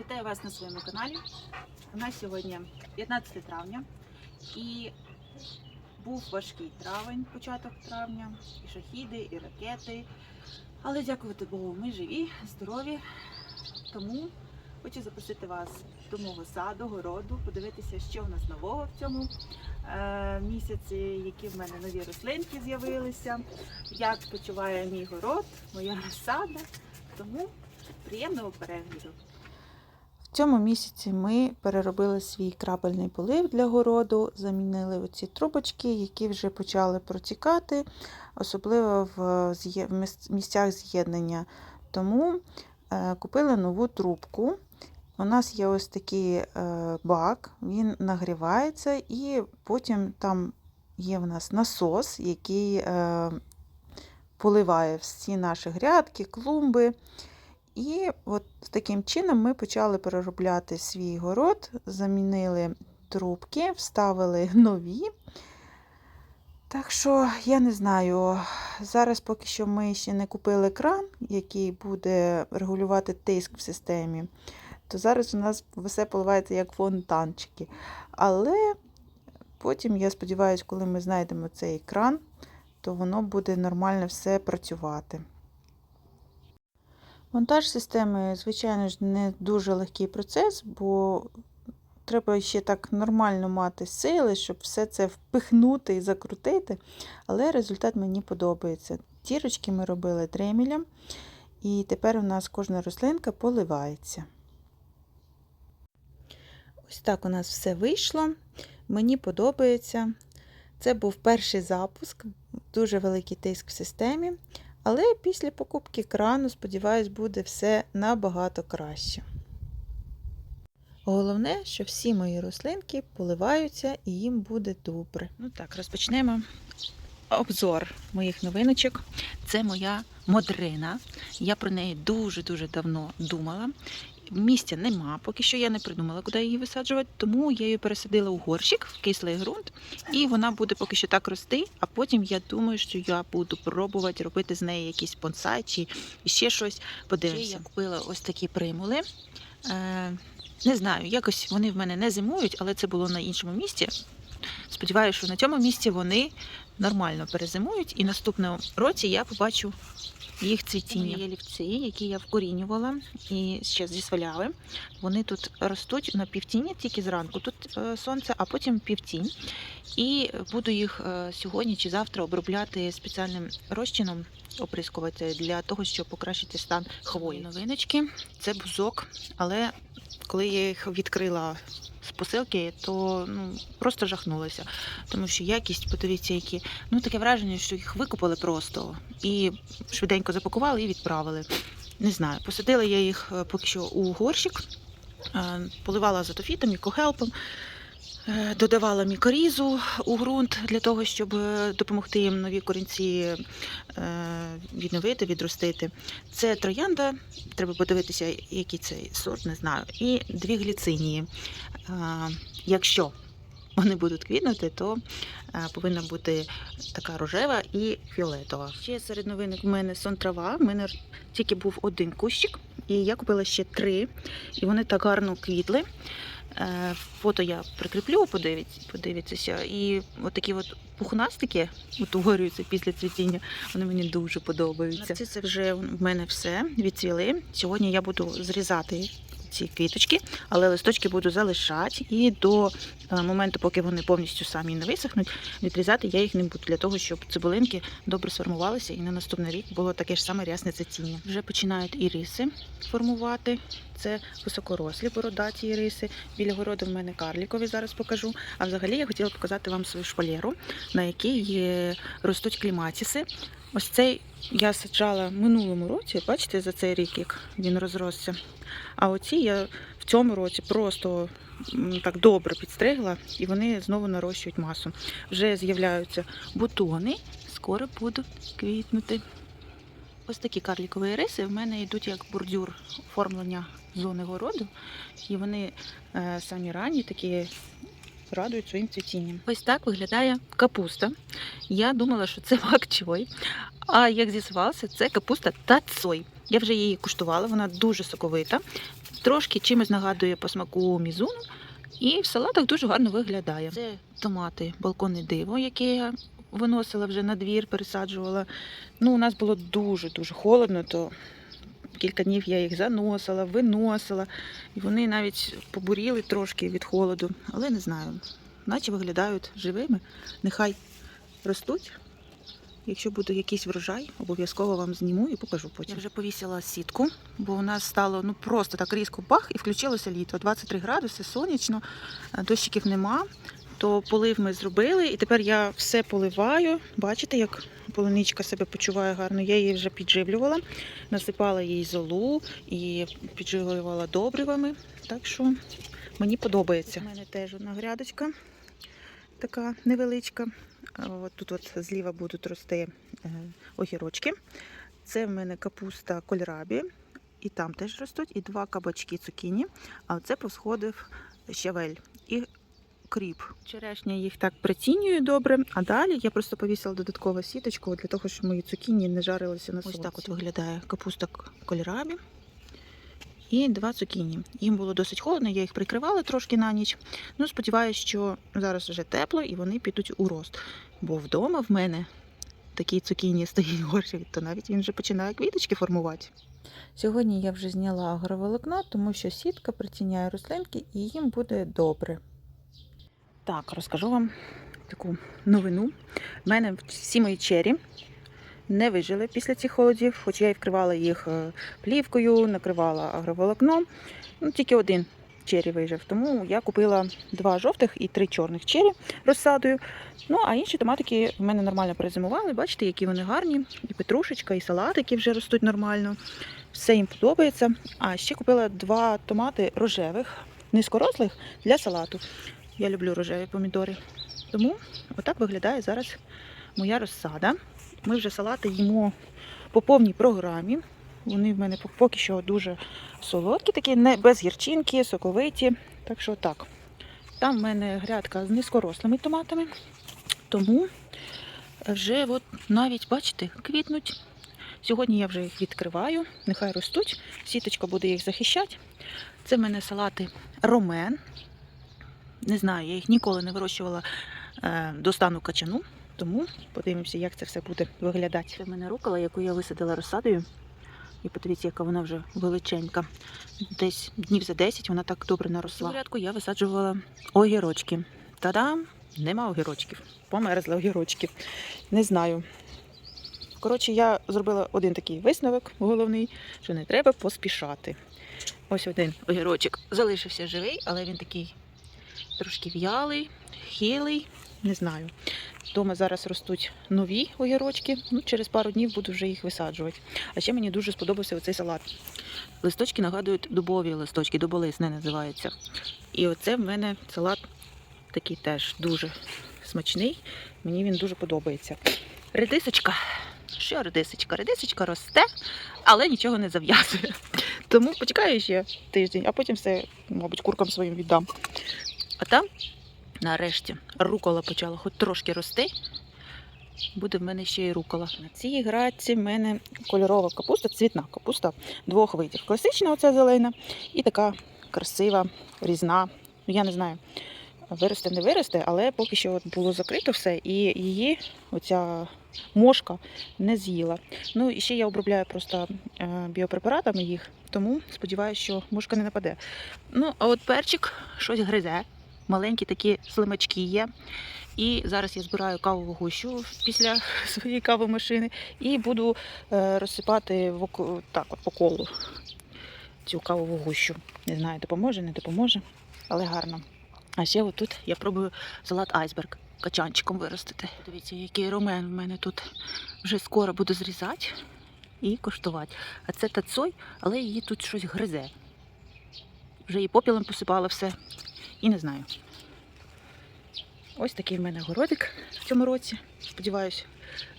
Вітаю вас на своєму каналі. У нас сьогодні 15 травня і був важкий травень, початок травня, і шахіди, і ракети. Але дякувати Богу, ми живі, здорові. Тому хочу запросити вас до мого саду, городу, подивитися, що в нас нового в цьому е, місяці, які в мене нові рослинки з'явилися, як почуває мій город, моя розсада. Тому приємного перегляду. В цьому місяці ми переробили свій крапельний полив для городу, замінили оці трубочки, які вже почали протікати, особливо в місцях з'єднання. Тому е, купили нову трубку. У нас є ось такий е, бак, він нагрівається, і потім там є в нас насос, який е, поливає всі наші грядки, клумби. І от таким чином ми почали переробляти свій город, замінили трубки, вставили нові. Так що, я не знаю, зараз поки що ми ще не купили кран, який буде регулювати тиск в системі, то зараз у нас все поливається як фонтанчики. Але потім, я сподіваюся, коли ми знайдемо цей кран, то воно буде нормально все працювати. Монтаж системи, звичайно ж, не дуже легкий процес, бо треба ще так нормально мати сили, щоб все це впихнути і закрутити. Але результат мені подобається. Тірочки ми робили дремелем, і тепер у нас кожна рослинка поливається. Ось так у нас все вийшло. Мені подобається. Це був перший запуск, дуже великий тиск в системі. Але після покупки крану, сподіваюсь, буде все набагато краще. Головне, що всі мої рослинки поливаються і їм буде добре. Ну так, розпочнемо обзор моїх новиночок. Це моя модрина. Я про неї дуже-дуже давно думала. Місця нема, поки що я не придумала, куди її висаджувати, тому я її пересадила у горщик в кислий ґрунт, і вона буде поки що так рости. А потім я думаю, що я буду пробувати робити з неї якийсь бонсай чи ще щось. Подивимося. Я купила ось такі примули. Е, не знаю, якось вони в мене не зимують, але це було на іншому місці. Сподіваюся, що на цьому місці вони нормально перезимують, і наступному році я побачу їх цвітіння. Є лівці, які я вкорінювала і ще зі сваляви. Вони тут ростуть на півтіні, тільки зранку тут е, сонце, а потім півтінь. І буду їх е, сьогодні чи завтра обробляти спеціальним розчином, оприскувати для того, щоб покращити стан хвої. Новиночки це бузок, але коли я їх відкрила посилки, то ну просто жахнулася. Тому що якість, подивіться, які ну таке враження, що їх викопали просто і швиденько запакували і відправили. Не знаю, посадила я їх е, поки що у горщик, е, поливала азотофітом, мікохелпом, е, додавала мікорізу у ґрунт для того, щоб допомогти їм нові корінці відновити, відростити. Це троянда, треба подивитися, який цей сорт, не знаю. І дві гліцинії. Якщо вони будуть квітнути, то повинна бути така рожева і фіолетова. Ще серед новинок у мене сон трава. У мене тільки був один кущик, і я купила ще три, і вони так гарно квітли. Е, Фото я прикріплю, подивіться, подивіться. І от такі от пухнастики утворюються після цвітіння. Вони мені дуже подобаються. Це вже в мене все відцвіли. Сьогодні я буду зрізати ці квіточки, але листочки буду залишати. І до е, моменту, поки вони повністю самі не висохнуть, відрізати я їх не буду для того, щоб цибулинки добре сформувалися і на наступний рік було таке ж саме рясне цвітіння. Вже починають і риси формувати. Це високорослі бородаті іриси. Біля городу в мене карлікові зараз покажу. А взагалі я хотіла показати вам свою шпалеру, на якій ростуть кліматіси. Ось цей я саджала в минулому році, бачите, за цей рік, як він розросся. А оці я в цьому році просто так добре підстригла, і вони знову нарощують масу. Вже з'являються бутони, скоро будуть квітнути. Ось такі карлікові риси в мене йдуть як бордюр оформлення зони городу, і вони е, самі ранні такі радують своїм цвітінням. Ось так виглядає капуста. Я думала, що це макчой, а як з'ясувалося, це капуста тацой. Я вже її куштувала, вона дуже соковита. трошки чимось нагадує по смаку мізуну. І в салатах дуже гарно виглядає. Це томати балконне диво, яке я виносила вже на двір, пересаджувала. Ну, у нас було дуже-дуже холодно, то кілька днів я їх заносила, виносила. І вони навіть побуріли трошки від холоду, але не знаю, наче виглядають живими. Нехай ростуть. Якщо буде якийсь врожай, обов'язково вам зніму і покажу потім. Я вже повісила сітку, бо у нас стало ну просто так різко бах і включилося літо. 23 градуси, сонячно, дощиків нема. То полив ми зробили, і тепер я все поливаю. Бачите, як полуничка себе почуває гарно. Я її вже підживлювала, насипала їй золу і підживлювала добривами. Так що мені подобається. У мене теж одна грядочка така невеличка. От тут от зліва будуть рости е, огірочки. Це в мене капуста кольрабі, і там теж ростуть, і два кабачки цукіні. А це посходив щавель і кріп. Черешня їх так прицінюю добре, а далі я просто повісила додаткову сіточку для того, щоб мої цукіні не жарилися на сонці. Ось так от виглядає капуста к- кольрабі. І два цукіні. Їм було досить холодно, я їх прикривала трошки на ніч. Ну, сподіваюся, що зараз вже тепло і вони підуть у рост. Бо вдома в мене такі цукіні стоїть горші, то навіть він вже починає квіточки формувати. Сьогодні я вже зняла агроволокно, тому що сітка притіняє рослинки і їм буде добре. Так, розкажу вам таку новину. У мене всі мої чері не вижили після цих холодів, хоч я і вкривала їх е, плівкою, накривала агроволокном. Ну, тільки один чері вижив. Тому я купила два жовтих і три чорних чері розсадою. Ну, а інші томатики в мене нормально перезимували. Бачите, які вони гарні. І петрушечка, і салатики вже ростуть нормально. Все їм подобається. А ще купила два томати рожевих, низькорослих для салату. Я люблю рожеві помідори. Тому отак виглядає зараз моя розсада. Ми вже салати їмо по повній програмі. Вони в мене поки що дуже солодкі, такі не без гірчинки, соковиті. Так що так. Там в мене грядка з низькорослими томатами. Тому вже от навіть, бачите, квітнуть. Сьогодні я вже їх відкриваю, нехай ростуть. Сіточка буде їх захищати. Це в мене салати ромен. Не знаю, я їх ніколи не вирощувала е, до стану качану, тому подивимося, як це все буде виглядати. Це в мене рукола, яку я висадила розсадою. І подивіться, яка вона вже величенька. Десь днів за 10 вона так добре наросла. В порядку я висаджувала огірочки. Та-дам! Нема огірочків. Померзли огірочки. Не знаю. Коротше, я зробила один такий висновок головний, що не треба поспішати. Ось один огірочок залишився живий, але він такий трошки в'ялий, хилий, не знаю. Дома зараз ростуть нові огірочки. Ну, через пару днів буду вже їх висаджувати. А ще мені дуже сподобався оцей салат. Листочки нагадують дубові листочки, дуболисне називається. І оце в мене салат такий теж дуже смачний. Мені він дуже подобається. Редисочка. Що редисочка? Редисочка росте, але нічого не зав'язує. Тому почекаю ще тиждень, а потім все, мабуть, куркам своїм віддам. А там, нарешті, рукола почала хоч трошки рости. Буде в мене ще й рукола. На цій градці в мене кольорова капуста, цвітна капуста двох видів. Класична оця зелена і така красива, різна. Ну, я не знаю, виросте, не виросте, але поки що от було закрито все, і її оця мошка не з'їла. Ну і ще я обробляю просто е, біопрепаратами їх, тому сподіваюся, що мошка не нападе. Ну, а от перчик щось гризе. Маленькі такі слимачки є. І зараз я збираю кавову гущу після своєї кавомашини і буду е, розсипати так, от по колу цю кавову гущу. Не знаю, допоможе, не допоможе, але гарно. А ще отут я пробую салат айсберг качанчиком виростити. Дивіться, який ромен в мене тут вже скоро буду зрізати і коштувати. А це тацой, але її тут щось гризе. Вже і попілом посипала все. І не знаю. Ось такий в мене городик в цьому році. Сподіваюсь,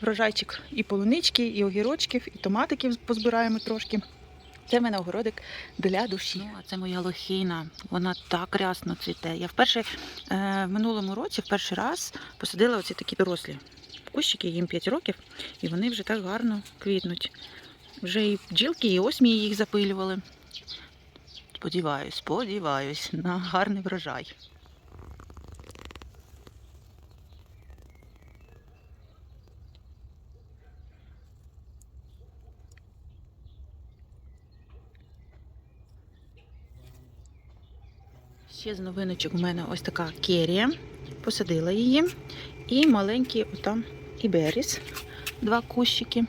врожайчик і полунички, і огірочків, і томатиків позбираємо трошки. Це в мене огородик для душі. Ну, а це моя лохина. Вона так рясно цвіте. Я вперше е, в минулому році, в перший раз, посадила оці такі дорослі кущики, їм 5 років, і вони вже так гарно квітнуть. Вже і бджілки, і осмії їх запилювали. Сподіваюсь, сподіваюсь на гарний врожай. Ще з новиночок у мене ось така керія. Посадила її. І маленький отам іберіс, два кущики.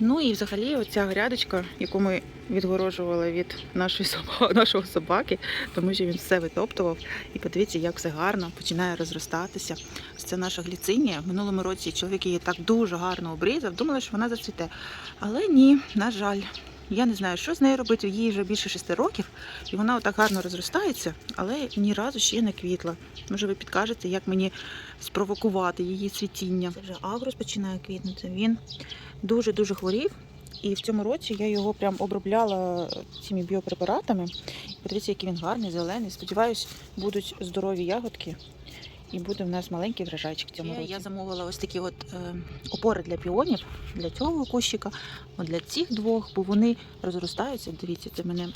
Ну і взагалі оця грядочка, яку ми відгорожували від нашої собаки, нашого собаки, тому що він все витоптував. І подивіться, як все гарно починає розростатися. Це наша гліцинія. В минулому році чоловік її так дуже гарно обрізав, думали, що вона зацвіте. Але ні, на жаль. Я не знаю, що з нею робити. Їй вже більше шести років, і вона отак гарно розростається, але ні разу ще не квітла. Може, ви підкажете, як мені спровокувати її цвітіння. Це вже агрос починає квітнути. Він дуже-дуже хворів. І в цьому році я його прям обробляла цими біопрепаратами. Подивіться, який він гарний, зелений. Сподіваюсь, будуть здорові ягодки. І буде в нас маленький врожайчик в цьому році. Я замовила ось такі от е, опори для піонів, для цього кущика, от для цих двох, бо вони розростаються. Дивіться, це мене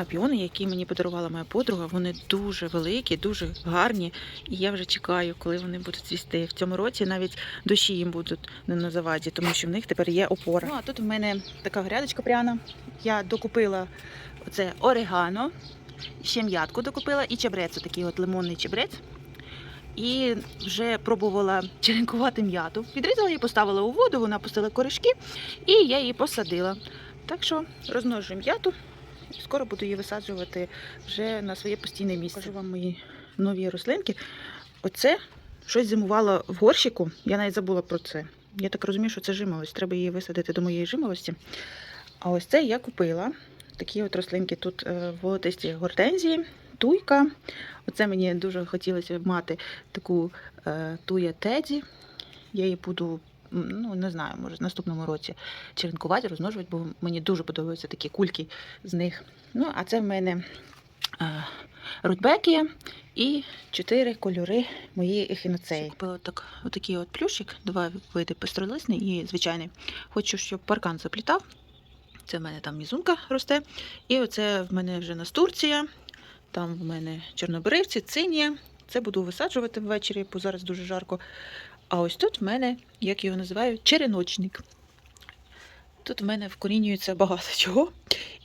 е, піони, які мені подарувала моя подруга. Вони дуже великі, дуже гарні. І я вже чекаю, коли вони будуть цвісти. В цьому році навіть дощі їм будуть не на заваді, тому що в них тепер є опора. Ну а тут в мене така грядочка пряна. Я докупила оце орегано, ще м'ятку докупила і чебрець, такий от лимонний чебрець. І вже пробувала черенкувати м'яту. Відрізала її, поставила у воду, вона пустила коришки, і я її посадила. Так що розмножую м'яту скоро буду її висаджувати вже на своє постійне місце. Покажу вам мої нові рослинки. Оце щось зимувало в горщику. Я навіть забула про це. Я так розумію, що це жимолость. Треба її висадити до моєї жимолості. А ось це я купила. Такі от рослинки тут е, волотисті гортензії, туйка. Оце мені дуже хотілося мати таку е, туя теді. Я її буду, ну не знаю, може, в наступному році черенкувати, розмножувати, бо мені дуже подобаються такі кульки з них. Ну, а це в мене е, рудбекія і чотири кольори моєї ехіноцеї. Купила так, отакий от плющик, два види пестролисний і звичайний. Хочу, щоб паркан заплітав. Це в мене там мізунка росте. І оце в мене вже настурція. Там в мене чорнобривці, цинія. Це буду висаджувати ввечері, бо зараз дуже жарко. А ось тут в мене, як його називають, череночник. Тут в мене вкорінюється багато чого.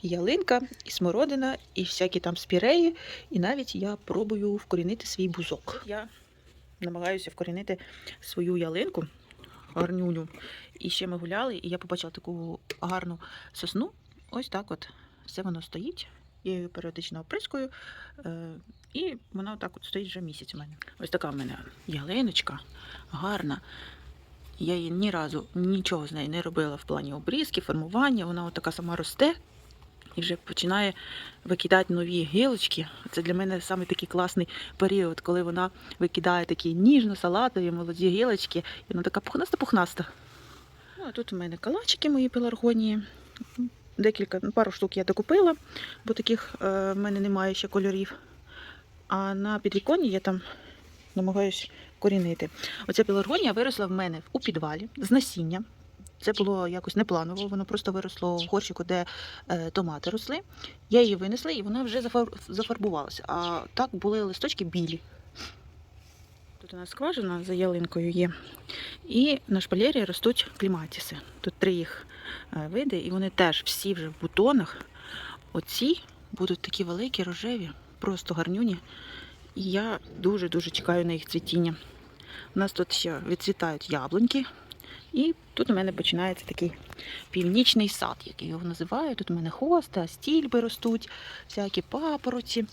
І ялинка, і смородина, і всякі там спіреї. І навіть я пробую вкорінити свій бузок. Я намагаюся вкорінити свою ялинку, гарнюню. І ще ми гуляли, і я побачила таку гарну сосну. Ось так от все воно стоїть. Я її періодично оприскую, е, і вона отак от стоїть вже місяць у мене. Ось така в мене ялиночка, гарна. Я її ні разу нічого з нею не робила в плані обрізки, формування. Вона от така сама росте і вже починає викидати нові гілочки. Це для мене саме такий класний період, коли вона викидає такі ніжно-салатові молоді гілочки, і вона така пухнаста-пухнаста. Ну, а тут у мене калачики мої пеларгонії. Декілька, ну, пару штук я докупила, бо таких е, в мене немає ще кольорів. А на підвіконні я там намагаюся корінити. Оця пеларгонія виросла в мене у підвалі з насіння. Це було якось непланово, воно просто виросло в горщику, де е, томати росли. Я її винесла і вона вже зафар... зафарбувалася. А так були листочки білі. Тут у нас скважина за ялинкою є. І на шпалері ростуть кліматіси. Тут три їх види, і вони теж всі вже в бутонах. Оці будуть такі великі, рожеві, просто гарнюні. І я дуже-дуже чекаю на їх цвітіння. У нас тут ще відцвітають яблуньки. І тут у мене починається такий північний сад, як його називаю. Тут у мене хости, стільби ростуть, всякі папороті,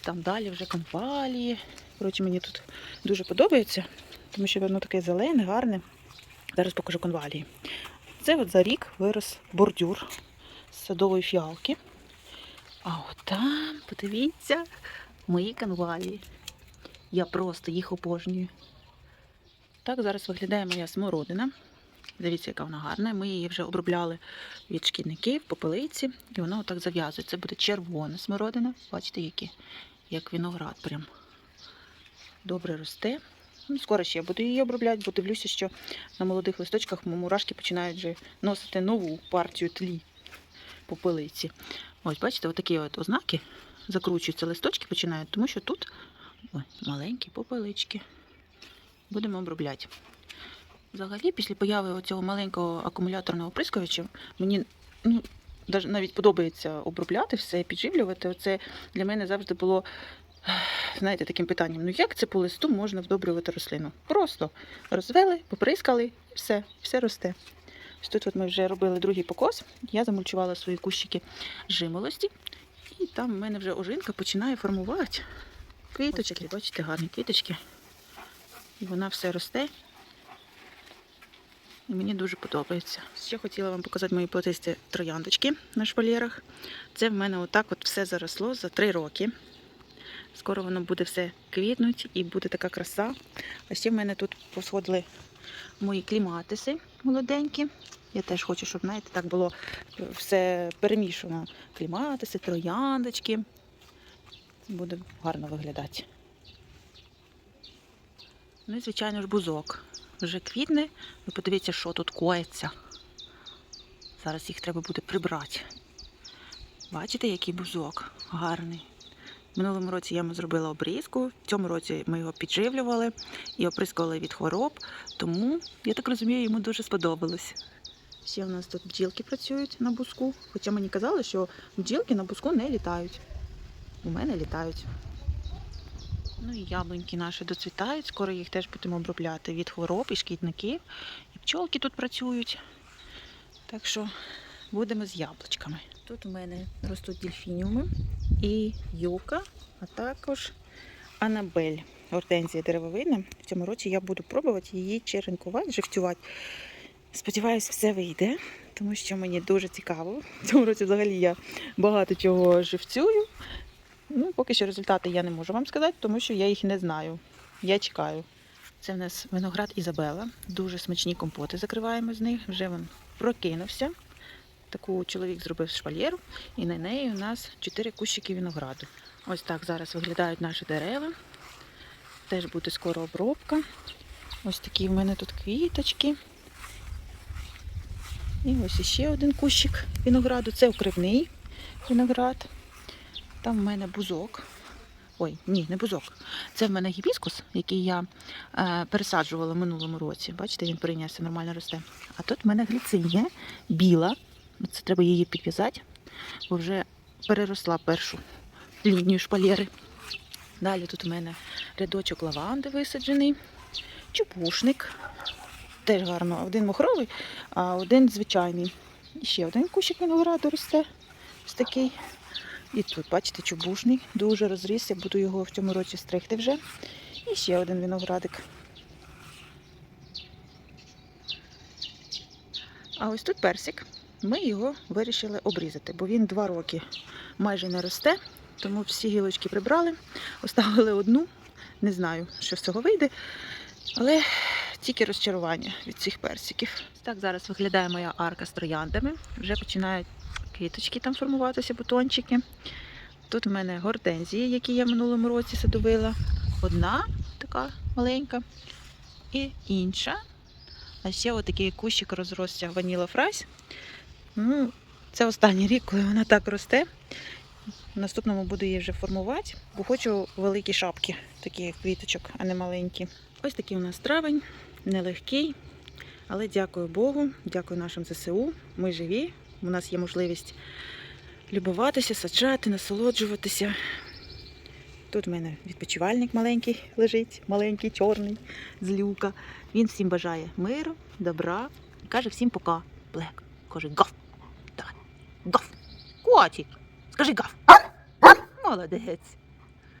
там далі вже конвалії. Коротше, мені тут дуже подобається, тому що воно таке зелене, гарне. Зараз покажу конвалії. Це от за рік вирос бордюр з садової фіалки. А от там, подивіться, мої конвалії. Я просто їх обожнюю. Так зараз виглядає моя смородина. Дивіться, яка вона гарна. Ми її вже обробляли від шкідників, попелиці, і вона отак зав'язує. Це буде червона смородина. Бачите, які? як виноград прям. Добре росте. Ну, скоро ще я буду її обробляти, бо дивлюся, що на молодих листочках мурашки починають вже носити нову партію тлі попелиці. Ось, бачите, отакі от ознаки закручуються листочки, починають, тому що тут ой, маленькі попелички. Будемо обробляти. Взагалі, після появи цього маленького акумуляторного оприскувача, мені ну, навіть подобається обробляти все, підживлювати. Оце для мене завжди було, знаєте, таким питанням: ну як це по листу можна вдобрювати рослину? Просто розвели, поприскали, і все, все росте. Ось Тут от ми вже робили другий покос. Я замульчувала свої кущики жимолості, і там в мене вже ожинка починає формувати квіточки. Бачите, гарні квіточки. І вона все росте. І мені дуже подобається. Ще хотіла вам показати мої платисті трояндочки на шпалєрах. Це в мене отак от все заросло за три роки. Скоро воно буде все квітнуть і буде така краса. А ще в мене тут посходили мої кліматиси молоденькі. Я теж хочу, щоб, знаєте, так було е, все перемішано. Кліматиси, трояндочки. Буде гарно виглядати. Ну і, звичайно ж, бузок. Вже квітне. Ви подивіться, що тут коїться. Зараз їх треба буде прибрати. Бачите, який бузок гарний. Минулому році я йому зробила обрізку, в цьому році ми його підживлювали і оприскували від хвороб, тому, я так розумію, йому дуже сподобалось. Ще у нас тут бджілки працюють на бузку, хоча мені казали, що бджілки на бузку не літають. У мене літають. Ну і яблуньки наші доцвітають, скоро їх теж будемо обробляти від хвороб і шкідників. І пчолки тут працюють. Так що будемо з яблучками. Тут у мене ростуть дельфініуми і юка, а також анабель. Гортензія деревовидна. В цьому році я буду пробувати її черенкувати, живцювати. Сподіваюсь, все вийде, тому що мені дуже цікаво. В цьому році взагалі я багато чого живцюю. Ну, поки що результати я не можу вам сказати, тому що я їх не знаю. Я чекаю. Це в нас виноград Ізабела. Дуже смачні компоти закриваємо з них. Вже він прокинувся. Таку чоловік зробив шпальєру, і на неї у нас 4 кущики винограду. Ось так зараз виглядають наші дерева. Теж буде скоро обробка. Ось такі в мене тут квіточки. І ось іще один кущик винограду. Це укривний виноград. Там в мене бузок. Ой, ні, не бузок. Це в мене гібіскус, який я е, пересаджувала минулому році. Бачите, він прийнявся, нормально росте. А тут в мене гліцинія біла. Це треба її підв'язати, бо вже переросла першу лінію шпалєри. Далі тут у мене рядочок лаванди висаджений, чупушник. Теж гарно. Один мохровий, а один звичайний. І ще один кущик винограду росте. Ось такий. І тут, бачите, чубушний, дуже розріс. Я буду його в цьому році стригти вже. І ще один виноградик. А ось тут персик. Ми його вирішили обрізати, бо він два роки майже не росте, тому всі гілочки прибрали, оставили одну. Не знаю, що з цього вийде, але тільки розчарування від цих персиків. Так зараз виглядає моя арка з трояндами. Вже починають квіточки там формуватися, бутончики. Тут в мене гортензії, які я в минулому році садовила. Одна така маленька і інша. А ще отакий кущик розросся ваніла фрась. Ну, це останній рік, коли вона так росте. В наступному буду її вже формувати, бо хочу великі шапки, такі як квіточок, а не маленькі. Ось такий у нас травень, нелегкий. Але дякую Богу, дякую нашим ЗСУ. Ми живі. У нас є можливість любуватися, саджати, насолоджуватися. Тут в мене відпочивальник маленький лежить, маленький, чорний, з люка. Він всім бажає миру, добра і каже всім пока. Блек. Гав. Гав. Котик. Скажи гав. Молодець.